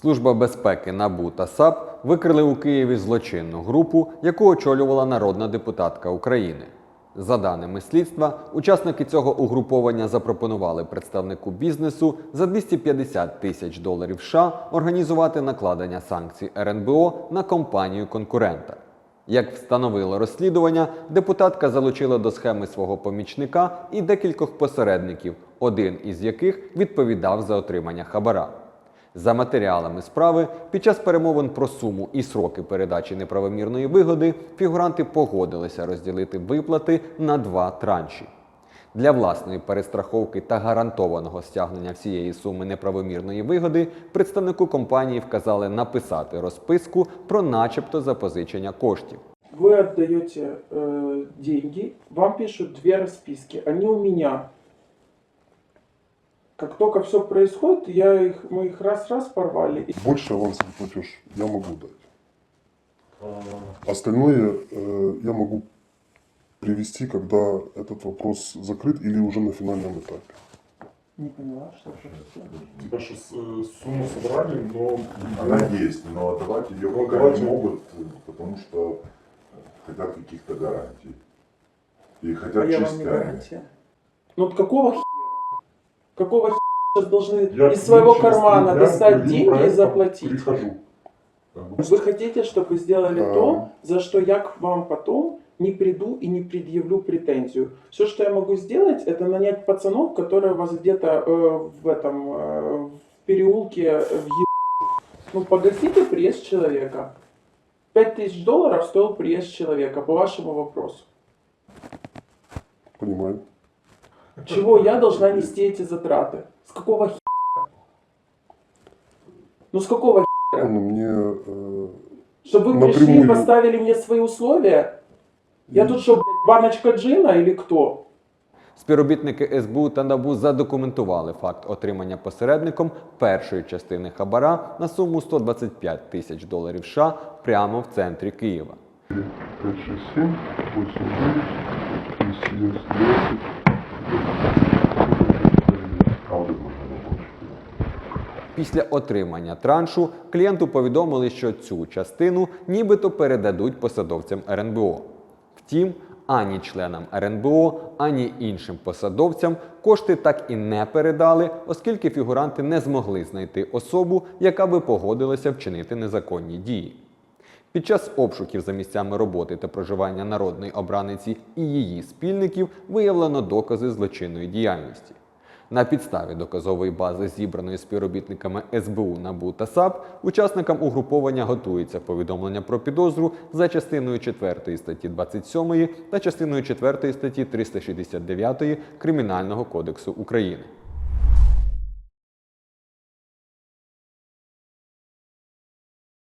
Служба безпеки НАБУ та САП викрили у Києві злочинну групу, яку очолювала народна депутатка України. За даними слідства, учасники цього угруповання запропонували представнику бізнесу за 250 тисяч доларів США організувати накладення санкцій РНБО на компанію конкурента. Як встановило розслідування, депутатка залучила до схеми свого помічника і декількох посередників, один із яких відповідав за отримання хабара. За матеріалами справи, під час перемовин про суму і сроки передачі неправомірної вигоди фігуранти погодилися розділити виплати на два транші. Для власної перестраховки та гарантованого стягнення всієї суми неправомірної вигоди представнику компанії вказали написати розписку про начебто запозичення коштів. Отдаете э, деньги, вам пишут две расписки. Они у меня. Как только все происходит, я их, мы их раз-раз порвали. Больше авансовый платеж я могу дать. Остальное э, я могу привести, когда этот вопрос закрыт или уже на финальном этапе. Не поняла, что же это? Типа, что с- э, сумму собрали, но Она есть, но отдавать ее Ну, пока давайте. не могут, потому что хотят каких-то гарантий. И А хотят я вам не частями. гарантия. Ну вот какого хера? Какого хера сейчас должны я из своего кармана достать деньги и заплатить? Прихожу. Вы хотите, чтобы сделали Да. то, за что я к вам потом не приду и не предъявлю претензию. Все, что я могу сделать, это нанять пацанов, которые вас где-то э, в этом э, в переулке э, в Ну, погасите приезд человека. 5000 долларов стоил приезд человека, по вашему вопросу. Понимаю. Чего я должна нести эти затраты? С какого хера? Ну, с какого хера? Ну, мне э, Чтобы вы пришли и Напрямую. поставили мне свои условия? Я тут что, блядь, баночка джина или кто? Співробітники СБУ та НАБУ задокументували факт отримання посередником першої частини хабара на суму 125 тисяч доларів США прямо в центрі Києва. 5, 6, 7, 8, 9, 10, 11, 12. А вот это можно закончить. Після отримання траншу клієнту повідомили, що цю частину нібито передадуть посадовцям РНБО. Втім, ані членам РНБО, ані іншим посадовцям кошти так і не передали, оскільки фігуранти не змогли знайти особу, яка би погодилася вчинити незаконні дії. Під час обшуків за місцями роботи та проживання народної обраниці і її спільників виявлено докази злочинної діяльності. На підставі доказової бази, зібраної співробітниками СБУ, НАБУ та САП, учасникам угруповання готується повідомлення про підозру за частиною 4 статті 27 та частиною 4 статті 369 Кримінального кодексу України.